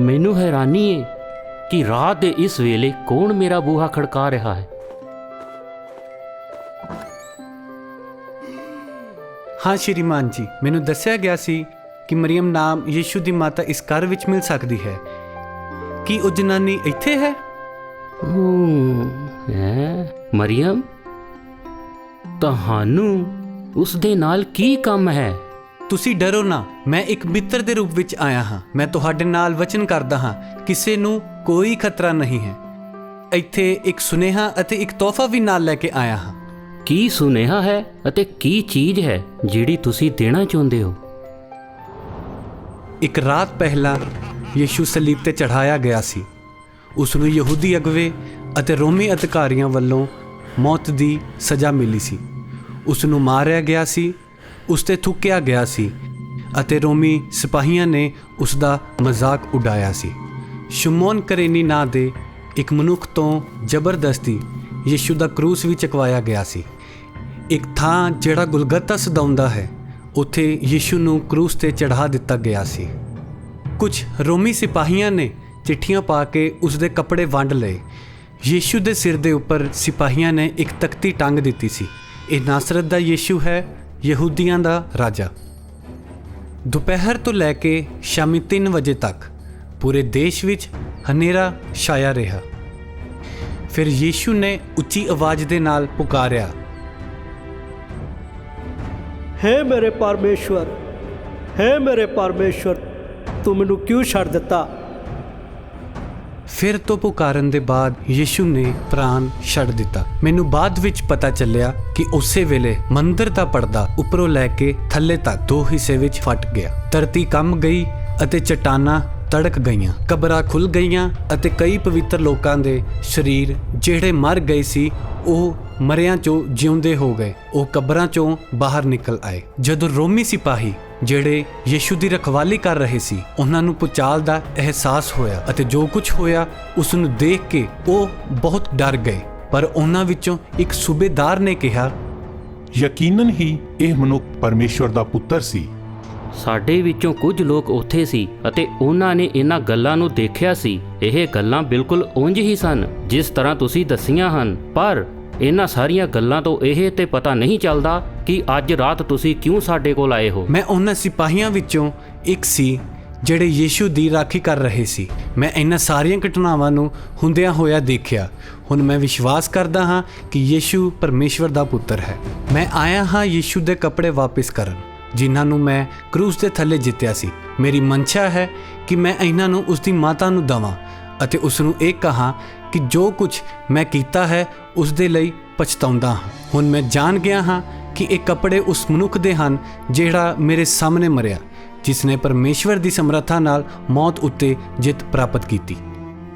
ਮੈਨੂੰ ਹੈਰਾਨੀ ਹੈ ਕਿ ਰਾਤ ਦੇ ਇਸ ਵੇਲੇ ਕੌਣ ਮੇਰਾ ਬੂਹਾ ਖੜਕਾ ਰਿਹਾ ਹੈ। ਹਾਂ ਸ਼੍ਰੀਮਾਨ ਜੀ ਮੈਨੂੰ ਦੱਸਿਆ ਗਿਆ ਸੀ ਕਿ ਮਰੀਮ ਨਾਮ ਯੀਸ਼ੂ ਦੀ ਮਾਤਾ ਇਸ ਘਰ ਵਿੱਚ ਮਿਲ ਸਕਦੀ ਹੈ। ਕੀ ਉਹ ਜਨਾਨੀ ਇੱਥੇ ਹੈ? ਹੂੰ ਹੈ ਮਰੀਮ? ਤੁਹਾਨੂੰ ਉਸ ਦੇ ਨਾਲ ਕੀ ਕੰਮ ਹੈ? ਤੁਸੀਂ ਡਰੋ ਨਾ। ਮੈਂ ਇੱਕ ਮਿੱਤਰ ਦੇ ਰੂਪ ਵਿੱਚ ਆਇਆ ਹਾਂ। ਮੈਂ ਤੁਹਾਡੇ ਨਾਲ ਵਚਨ ਕਰਦਾ ਹਾਂ। ਕਿਸੇ ਨੂੰ ਕੋਈ ਖਤਰਾ ਨਹੀਂ ਹੈ। ਇੱਥੇ ਇੱਕ ਸੁਨੇਹਾ ਅਤੇ ਇੱਕ ਤੋਹਫਾ ਵੀ ਨਾਲ ਲੈ ਕੇ ਆਇਆ ਹਾਂ। ਕੀ ਸੁਨੇਹਾ ਹੈ ਅਤੇ ਕੀ ਚੀਜ਼ ਹੈ ਜਿਹੜੀ ਤੁਸੀਂ ਦੇਣਾ ਚਾਹੁੰਦੇ ਹੋ? ਇੱਕ ਰਾਤ ਪਹਿਲਾਂ ਯੀਸ਼ੂ ਸਲੀਬ ਤੇ ਚੜਾਇਆ ਗਿਆ ਸੀ। ਉਸ ਨੂੰ ਯਹੂਦੀ ਅਗਵੇ ਅਤੇ ਰੋਮੀ ਅਧਿਕਾਰੀਆਂ ਵੱਲੋਂ ਮੌਤ ਦੀ ਸਜ਼ਾ ਮਿਲੀ ਸੀ। ਉਸ ਨੂੰ ਮਾਰਿਆ ਗਿਆ ਸੀ ਉਸ ਤੇ ਥੁੱਕਿਆ ਗਿਆ ਸੀ ਅਤੇ ਰੋਮੀ ਸਿਪਾਹੀਆਂ ਨੇ ਉਸ ਦਾ ਮਜ਼ਾਕ ਉਡਾਇਆ ਸੀ। ਸ਼ਮੋਨ ਕਰੇਨੀ ਨਾਂ ਦੇ ਇੱਕ ਮਨੁੱਖ ਤੋਂ ਜ਼ਬਰਦਸਤੀ ਯੀਸ਼ੂ ਦਾ ਕਰੂਸ ਵੀ ਚਕਵਾਇਆ ਗਿਆ ਸੀ। ਇੱਕ ਥਾਂ ਜਿਹੜਾ ਗੁਲਗਤਾ ਸਦਾਉਂਦਾ ਹੈ, ਉੱਥੇ ਯੀਸ਼ੂ ਨੂੰ ਕਰੂਸ ਤੇ ਚੜ੍ਹਾ ਦਿੱਤਾ ਗਿਆ ਸੀ। ਕੁਝ ਰੋਮੀ ਸਿਪਾਹੀਆਂ ਨੇ ਚਿੱਠੀਆਂ ਪਾ ਕੇ ਉਸ ਦੇ ਕੱਪੜੇ ਵੰਡ ਲਏ। ਯੀਸ਼ੂ ਦੇ ਸਿਰ ਦੇ ਉੱਪਰ ਸਿਪਾਹੀਆਂ ਨੇ ਇੱਕ ਤਖਤੀ ਟੰਗ ਦਿੱਤੀ ਸੀ। ਇਹ ਨਾਸਰਤ ਦਾ ਯੀਸ਼ੂ ਹੈ ਯਹੂਦੀਆਂ ਦਾ ਰਾਜਾ। ਦੁਪਹਿਰ ਤੋਂ ਲੈ ਕੇ ਸ਼ਾਮੀ 3 ਵਜੇ ਤੱਕ ਪੂਰੇ ਦੇਸ਼ ਵਿੱਚ ਹਨੇਰਾ ਛਾਇਆ ਰਿਹਾ। ਫਿਰ ਯੀਸ਼ੂ ਨੇ ਉੱਚੀ ਆਵਾਜ਼ ਦੇ ਨਾਲ ਪੁਕਾਰਿਆ, ਹੈ ਮੇਰੇ ਪਰਮੇਸ਼ਵਰ, ਹੈ ਮੇਰੇ ਪਰਮੇਸ਼ਵਰ, ਤੂੰ ਮੈਨੂੰ ਕਿਉਂ ਛੱਡ ਦਿੱਤਾ? ਫਿਰ ਤੋਂ ਪੁਕਾਰਨ ਦੇ ਬਾਅਦ ਯੀਸ਼ੂ ਨੇ ਪ੍ਰਾਣ ਛੱਡ ਦਿੱਤਾ। ਮੈਨੂੰ ਬਾਅਦ ਵਿੱਚ ਪਤਾ ਚੱਲਿਆ ਕਿ ਉਸੇ ਵੇਲੇ ਮੰਦਿਰ ਦਾ ਪਰਦਾ ਉੱਪਰੋਂ ਲੈ ਕੇ ਥੱਲੇ ਤੱਕ ਦੋ ਹਿੱਸੇ ਵਿੱਚ ਫਟ ਗਿਆ। ਧਰਤੀ ਕੰਬ ਗਈ ਅਤੇ ਚਟਾਨਾਂ ਤੜਕ ਗਈਆਂ, ਕਬਰਾਂ ਖੁੱਲ ਗਈਆਂ ਅਤੇ ਕਈ ਪਵਿੱਤਰ ਲੋਕਾਂ ਦੇ ਸਰੀਰ ਜਿਹੜੇ ਮਰ ਗਏ ਸੀ, ਉਹ ਮਰਿਆਂ ਚੋਂ ਜਿਉਂਦੇ ਹੋ ਗਏ। ਉਹ ਕਬਰਾਂ ਚੋਂ ਬਾਹਰ ਨਿਕਲ ਆਏ। ਜਦੋਂ ਰੋਮੀ ਸਿਪਾਹੀ ਜਿਹੜੇ ਯੀਸ਼ੂ ਦੀ ਰਖਵਾਲੀ ਕਰ ਰਹੇ ਸੀ ਉਹਨਾਂ ਨੂੰ ਪੁਚਾਲ ਦਾ ਅਹਿਸਾਸ ਹੋਇਆ ਅਤੇ ਜੋ ਕੁਝ ਹੋਇਆ ਉਸ ਨੂੰ ਦੇਖ ਕੇ ਉਹ ਬਹੁਤ ਡਰ ਗਏ। ਪਰ ਉਹਨਾਂ ਵਿੱਚੋਂ ਇੱਕ ਸੂਬੇਦਾਰ ਨੇ ਕਿਹਾ ਯਕੀਨਨ ਹੀ ਇਹ ਮਨੁੱਖ ਪਰਮੇਸ਼ਵਰ ਦਾ ਪੁੱਤਰ ਸੀ। ਸਾਡੇ ਵਿੱਚੋਂ ਕੁਝ ਲੋਕ ਉੱਥੇ ਸੀ ਅਤੇ ਉਹਨਾਂ ਨੇ ਇਹਨਾਂ ਗੱਲਾਂ ਨੂੰ ਦੇਖਿਆ ਸੀ। ਇਹ ਗੱਲਾਂ ਬਿਲਕੁਲ ਉਂਝ ਹੀ ਸਨ ਜਿਸ ਤਰ੍ਹਾਂ ਤੁਸੀਂ ਦੱਸੀਆਂ ਹਨ। ਪਰ ਇਹਨਾਂ ਸਾਰੀਆਂ ਗੱਲਾਂ ਤੋਂ ਇਹ ਤੇ ਪਤਾ ਨਹੀਂ ਚੱਲਦਾ ਕਿ ਅੱਜ ਰਾਤ ਤੁਸੀਂ ਕਿਉਂ ਸਾਡੇ ਕੋਲ ਆਏ ਹੋ? ਮੈਂ ਉਹਨਾਂ ਸਿਪਾਹੀਆਂ ਵਿੱਚੋਂ ਇੱਕ ਸੀ, ਜਿਹੜੇ ਯੀਸ਼ੂ ਦੀ ਰਾਖੀ ਕਰ ਰਹੇ ਸੀ। ਮੈਂ ਇਹਨਾਂ ਸਾਰੀਆਂ ਘਟਨਾਵਾਂ ਨੂੰ ਹੁੰਦਿਆਂ ਹੋਇਆ ਦੇਖਿਆ। ਹੁਣ ਮੈਂ ਵਿਸ਼ਵਾਸ ਕਰਦਾ ਹਾਂ ਕਿ ਯੀਸ਼ੂ ਪਰਮੇਸ਼ਵਰ ਦਾ ਪੁੱਤਰ ਹੈ। ਮੈਂ ਆਇਆ ਹਾਂ ਯੀਸ਼ੂ ਦੇ ਕੱਪੜੇ ਵਾਪਸ ਕਰਨ, ਜਿਨ੍ਹਾਂ ਨੂੰ ਮੈਂ ਕਰੂਸ ਦੇ ਥੱਲੇ ਜਿੱਤਿਆ ਸੀ। ਮੇਰੀ ਮਨਸ਼ਾ ਹੈ ਕਿ ਮੈਂ ਇਹਨਾਂ ਨੂੰ ਉਸ ਦੀ ਮਾਤਾ ਨੂੰ ਦਵਾਂ ਅਤੇ ਉਸ ਨੂੰ ਇਹ ਕਹਾ ਕਿ ਜੋ ਕੁਝ ਮੈਂ ਕੀਤਾ ਹੈ, ਉਸ ਦੇ ਲਈ ਪਛਤਾਉਂਦਾ ਹਾਂ। ਹੁਣ ਮੈਂ ਜਾਣ ਗਿਆ ਹਾਂ ਕਿ ਇਹ ਕੱਪੜੇ ਉਸ ਮਨੁੱਖ ਦੇ ਹਨ ਜਿਹੜਾ ਮੇਰੇ ਸਾਹਮਣੇ ਮਰਿਆ ਜਿਸ ਨੇ ਪਰਮੇਸ਼ਵਰ ਦੀ ਸਮਰੱਥਾ ਨਾਲ ਮੌਤ ਉੱਤੇ ਜਿੱਤ ਪ੍ਰਾਪਤ ਕੀਤੀ।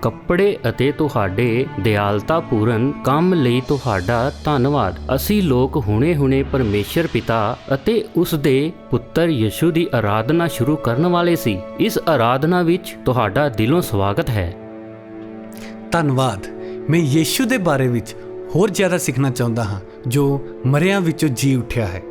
ਕੱਪੜੇ ਅਤੇ ਤੁਹਾਡੇ ਦਿਆਲਤਾਪੂਰਨ ਕੰਮ ਲਈ ਤੁਹਾਡਾ ਧੰਨਵਾਦ। ਅਸੀਂ ਲੋਕ ਹੁਣੇ-ਹੁਣੇ ਪਰਮੇਸ਼ਰ ਪਿਤਾ ਅਤੇ ਉਸ ਦੇ ਪੁੱਤਰ ਯਿਸੂ ਦੀ ਆਰਾਧਨਾ ਸ਼ੁਰੂ ਕਰਨ ਵਾਲੇ ਸੀ। ਇਸ ਆਰਾਧਨਾ ਵਿੱਚ ਤੁਹਾਡਾ ਦਿਲੋਂ ਸਵਾਗਤ ਹੈ। ਧੰਨਵਾਦ। ਮੈਂ ਯੀਸ਼ੂ ਦੇ ਬਾਰੇ ਵਿੱਚ ਹੋਰ ਜ਼ਿਆਦਾ ਸਿੱਖਣਾ ਚਾਹੁੰਦਾ ਹਾਂ ਜੋ ਮਰਿਆਂ ਵਿੱਚੋਂ ਜੀ ਉੱਠਿਆ ਹੈ।